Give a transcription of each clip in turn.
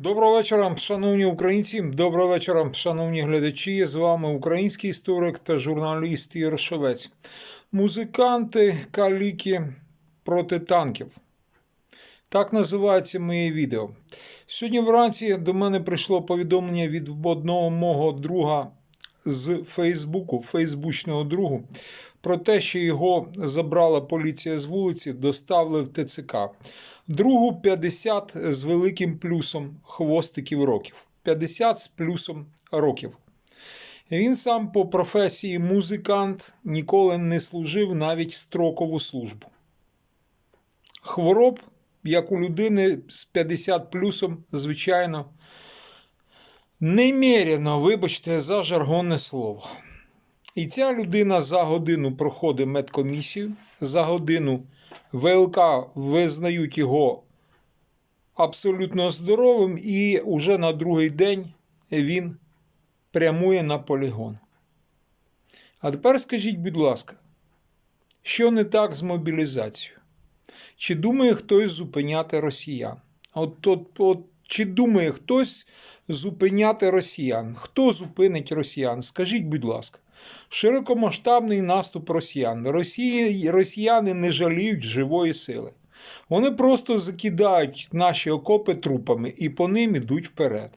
Доброго вечора, шановні українці. Доброго вечора, шановні глядачі. З вами український історик та журналіст Єршовець. Музиканти каліки проти танків. Так називається моє відео. Сьогодні вранці до мене прийшло повідомлення від одного мого друга з Фейсбуку, фейсбучного другу, про те, що його забрала поліція з вулиці, доставили в ТЦК. Другу 50 з великим плюсом хвостиків років. 50 з плюсом років. Він сам по професії музикант ніколи не служив навіть строкову службу. Хвороб, як у людини з 50 плюсом, звичайно, неміряно, вибачте, за жаргонне слово. І ця людина за годину проходить медкомісію, за годину ВЛК визнають його абсолютно здоровим, і уже на другий день він прямує на полігон. А тепер скажіть, будь ласка, що не так з мобілізацією? Чи думає хтось зупиняти росіян? От, от, от, чи думає хтось зупиняти росіян? Хто зупинить росіян? Скажіть, будь ласка. Широкомасштабний наступ росіян. Росії, росіяни не жаліють живої сили. Вони просто закидають наші окопи трупами і по ним ідуть вперед.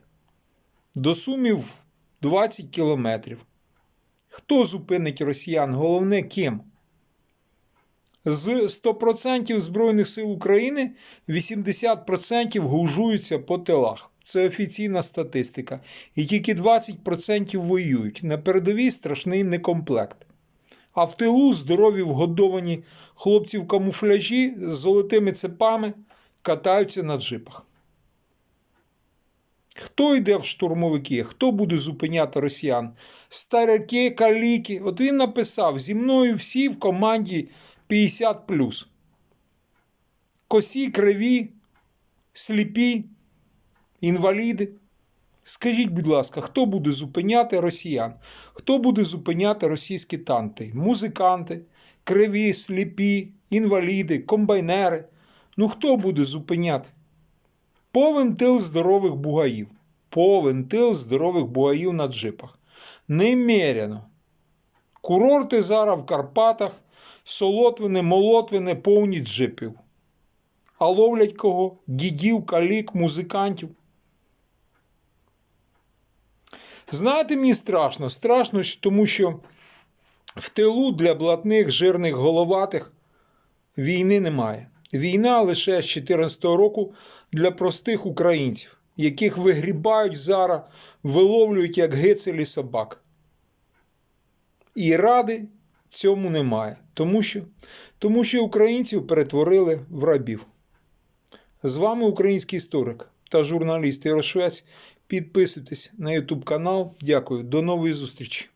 До сумів 20 кілометрів. Хто зупинить росіян? Головне ким? З 100% Збройних сил України 80% гужуються по тилах. Це офіційна статистика. І тільки 20% воюють. На передовій страшний некомплект. А в тилу здорові вгодовані хлопці в камуфляжі з золотими цепами катаються на джипах. Хто йде в штурмовики? Хто буде зупиняти росіян? Старики, каліки. От він написав: зі мною всі в команді 50. Косі, криві, сліпі, інваліди. Скажіть, будь ласка, хто буде зупиняти росіян? Хто буде зупиняти російські танки? Музиканти, криві, сліпі, інваліди, комбайнери. Ну хто буде зупиняти? Повен тил здорових бугаїв. Повен тил здорових бугаїв на джипах. Немеряно. Курорти зараз в Карпатах, солотвини, молотвини повні джипів. А ловлять кого? Дідів, калік, музикантів. Знаєте, мені страшно. Страшно, тому що в тилу для блатних, жирних, головатих війни немає. Війна лише з 2014 року для простих українців, яких вигрібають зараз, виловлюють як гицелі собак. І ради цьому немає, тому що, тому що українців перетворили в рабів. З вами український історик та журналіст Ярошвець. Підписуйтесь на YouTube канал. Дякую. До нової зустрічі.